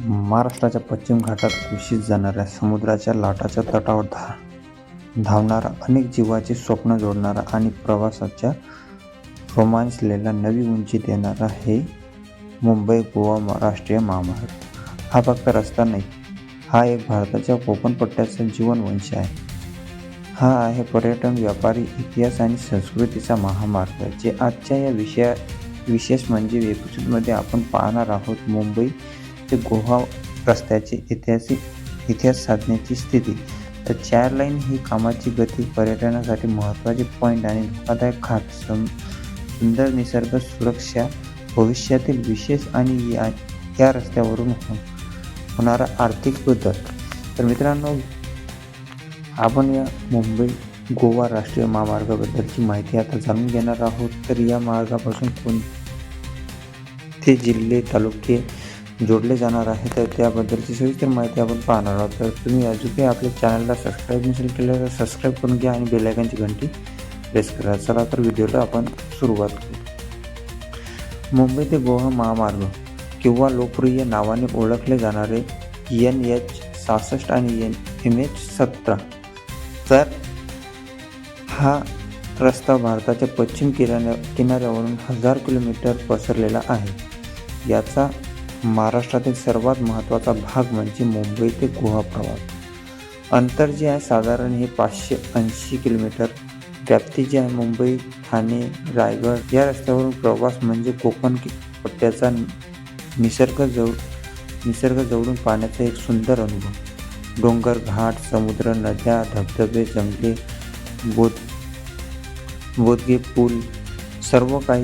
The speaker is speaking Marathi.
महाराष्ट्राच्या पश्चिम घाटात कुशीत जाणाऱ्या समुद्राच्या लाटाच्या तटावर धा धावणारा अनेक जीवाचे स्वप्न जोडणारा आणि प्रवासाच्या रोमांचलेला नवी उंची देणारा हे मुंबई गोवा राष्ट्रीय महामार्ग. हा फक्त रस्ता नाही हा एक भारताच्या कोकण पट्ट्याचा जीवनवंश आहे. हा आहे पर्यटन व्यापारी इतिहास आणि संस्कृतीचा महामार्ग जे आजच्या या विषया विशेष म्हणजे एपिसोडमध्ये आपण पाहणार आहोत मुंबई ते गोवा रस्त्याचे ऐतिहासिक इतिहास साधण्याची स्थिती. तर चार लाईन ही कामाची गती पर्यटनासाठी महत्त्वाचे पॉईंट आणि धोकादायक खात सम सुंदर निसर्ग सुरक्षा भविष्यातील विशेष आणि या या रस्त्यावरून हो होणारा आर्थिक बदल. तर मित्रांनो आपण या मुंबई गोवा राष्ट्रीय महामार्गाबद्दलची माहिती आता जाणून घेणार आहोत. तर या मार्गापासून कोणते जिल्हे तालुके जोडले जाणार आहे तर त्याबद्दलची सविस्तर माहिती आपण पाहणार आहोत. तर तुम्ही अजूनही आपल्या चॅनलला सबस्क्राईब नसेल केलं तर सबस्क्राईब करून घ्या आणि बेलायकनची घंटी प्रेस करा. चला तर व्हिडिओला आपण सुरुवात करू. मुंबई ते गोवा महामार्ग किंवा लोकप्रिय नावाने ओळखले जाणारे एन एच सहासष्ट आणि एन एम एच सतरा. तर हा रस्ता भारताच्या पश्चिम किराण्या किनाऱ्यावरून हजार किलोमीटर पसरलेला आहे. याचा महाराष्ट्रातील सर्वात महत्त्वाचा भाग म्हणजे मुंबई ते गोवा प्रवास. अंतर जे आहे साधारण हे पाचशे ऐंशी किलोमीटर. व्याप्ती जी आहे मुंबई ठाणे रायगड या रस्त्यावरून प्रवास म्हणजे कोकण पट्ट्याचा निसर्ग जवळ निसर्ग जवळून पाण्याचा एक सुंदर अनुभव. डोंगर घाट समुद्र नद्या धबधबे जंगले बोध बोधगे पूल सर्व काही